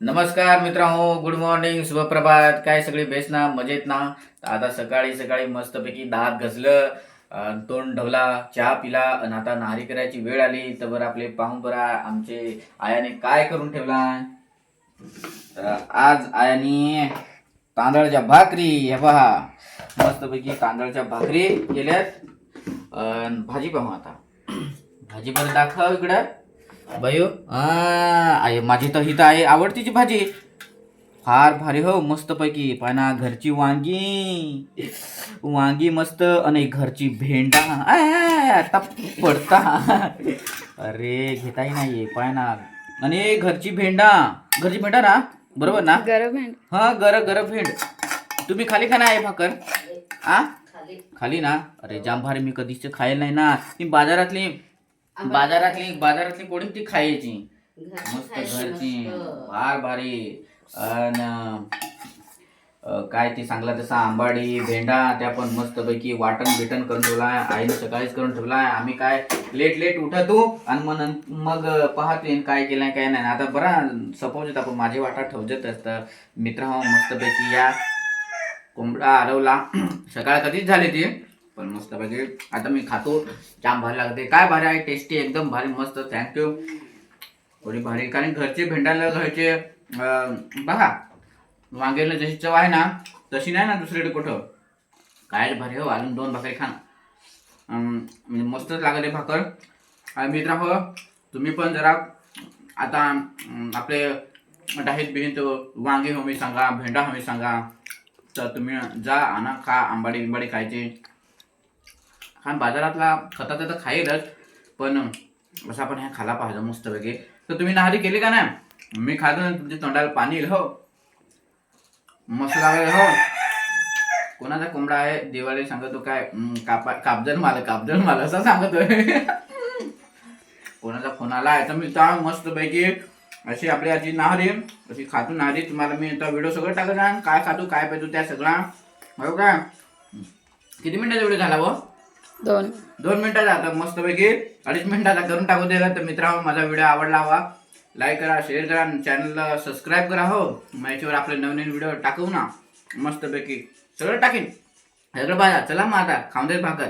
नमस्कार मित्रांनो good morning शुभप्रभात. काय सगळे बेस्ट ना? मजेत ना? आता सकाळी सकाळी मस्तपैकी दात घसलं तोंड ढवला चहा पिला आणि आता नारी करायची वेळ आली. तर बरं आपले पाहून बरा आमचे आयाने काय करून ठेवला? आज आयाने तांदळाच्या भाकरी हे पहा. मस्तपैकी तांदळाच्या भाकरी केल्यात. भाजी पाहू आता. भाजी पण दाखव इकडं. बायो आहे माझी तर ही तर आहे आवडतीची भाजी. फार भारी हो मस्त पैकी पाना घरची वांगी. वांगी मस्त आणि घरची भेंडा. आता पडता अरे घेताही नाहीये पाय ना आणि घरची भेंडा. घरची भेंडा ना? बरोबर ना? गरम आहे हा गर गर भेंड. तुम्ही खाली खाना आहे भाकर. आ? खाली ना? अरे जाम भारी मी कधीच खायला नाही ना. ती बाजारातली बाजारातली बाजारातली कोणी ती खायची. मस्त घरची. फार भारी. अन काय ते सांगला तसा आंबाडी भेंडा त्या पण मस्त पैकी वाटण बिटण करून ठेवलाय आईने सकाळीच करून ठेवलाय आम्ही काय लेट लेट उठतो आणि मग मग पाहतोय काय केलंय काय नाही. आता बरा सपोज आपण माझे वाटा ठेवत असतं. मित्र हो मस्त पैकी या. कोंबडा हरवला. सकाळ कधीच झाली ती. पण मस्त पाहिजे आता मी खातो. जाम भारी लागते. काय भारी आहे? टेस्टी एकदम भारी मस्त. थँक्यू थोडी भारी. कारण घरचे भेंडाला घरचे बघा. वांग्याला जशी चव आहे ना तशी नाही ना दुसरीकडे कुठं. काय भारी हो. अजून दोन भाकरी खा अं, म्हणजे मस्तच लागले भाकर. आणि मित्र हो तुम्ही पण जरा आता आपले डाहीत बिहीत वांगे हमी सांगा भेंडा हवी सांगा. तर तुम्ही जा आणा खा आंबाडी बिंबाडी खायची. आणि बाजारातला खताचा तर खाईलच पण असं आपण हे खाला पाहिजे मस्त वगैरे तर तुम्ही नहारी केली का नाही? मी खातो ना तुमच्या तोंडाला पाणी येईल हो. मस्त लागेल हो. कोणाचा कोंबडा आहे दिवाळी सांगतो काय? कापा कापजन माल कापजन माल असं सांगतोय. कोणाचा फोन आला आहे तर मी तर मस्त पैकी अशी आपली आजी नाहरी अशी खातो नाहरी. तुम्हाला मी आता व्हिडिओ सगळं टाकत काय खातो काय पाहिजे त्या सगळा. हो का किती मिनिटाचा व्हिडिओ झाला हो? दोन. दोन मिनिटाचा आता मस्तपैकी. अडीच मिनिटाचा करून टाकू दिला. तर मित्रांनो माझा व्हिडिओ आवडला हवा. लाईक करा शेअर करा आणि चॅनलला सबस्क्राईब करा हो. मग आपले नवीन व्हिडिओ टाकू ना. मस्तपैकी. सगळं टाकीन. सगळं बघा चला मग आता. खाऊन दे भाकर.